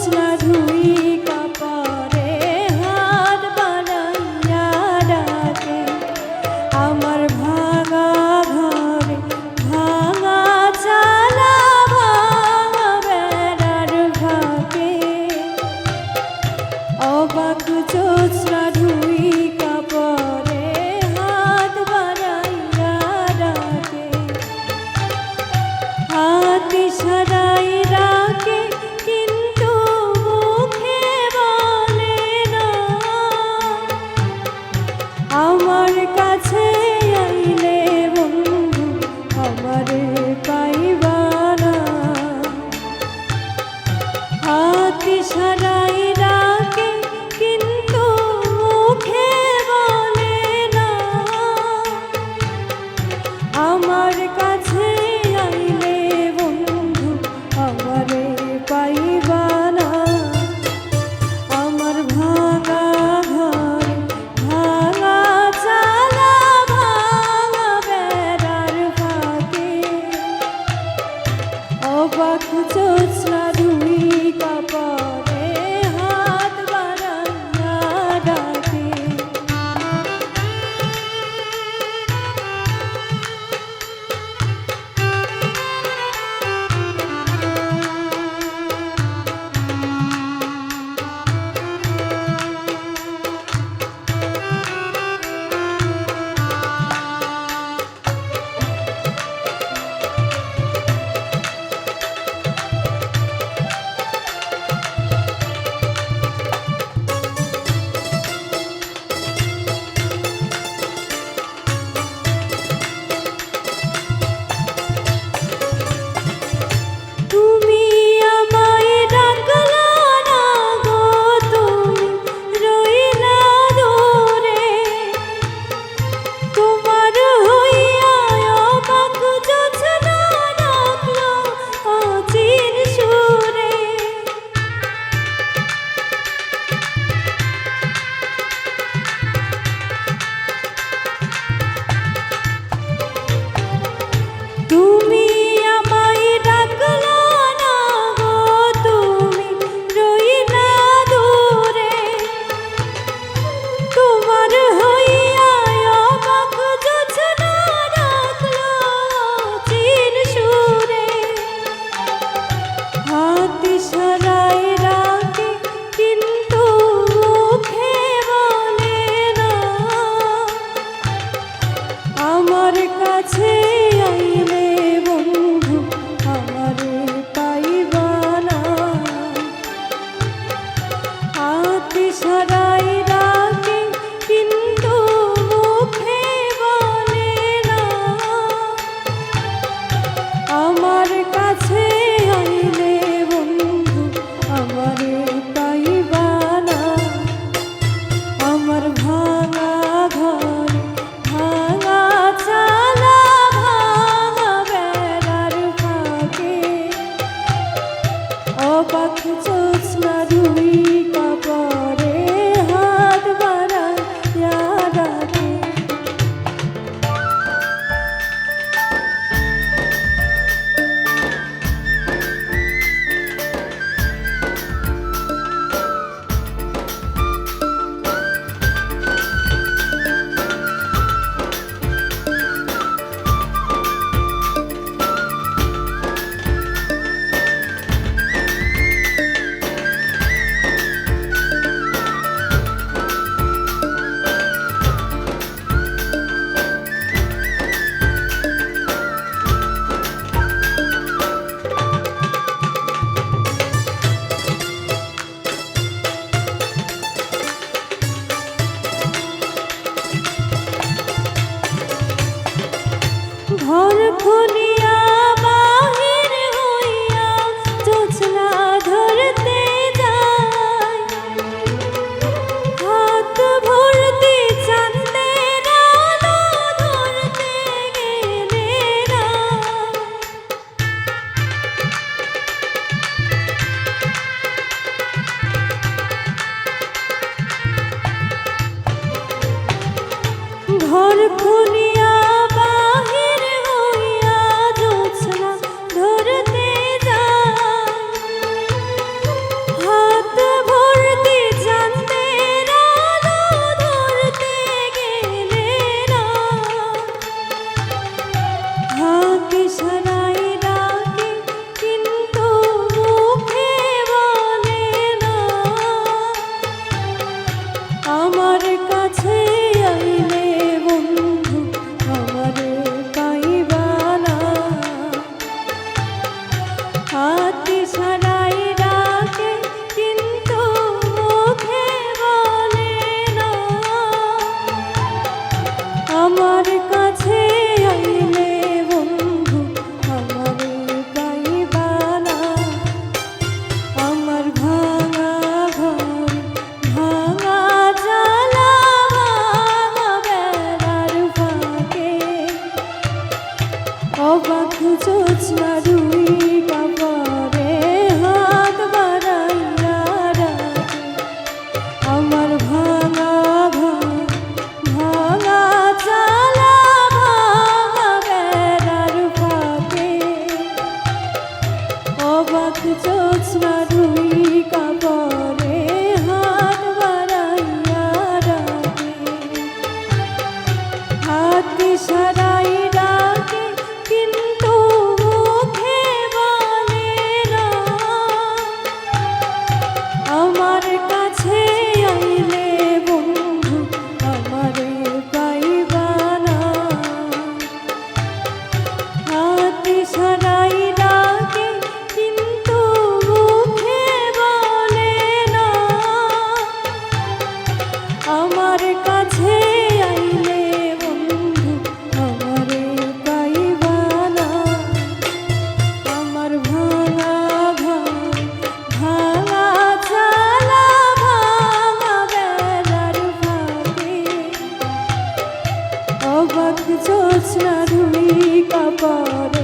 Krishna Dhu. আমাকে সারাই খুলিয়া অবাক জোৎস্না রুই কাপড়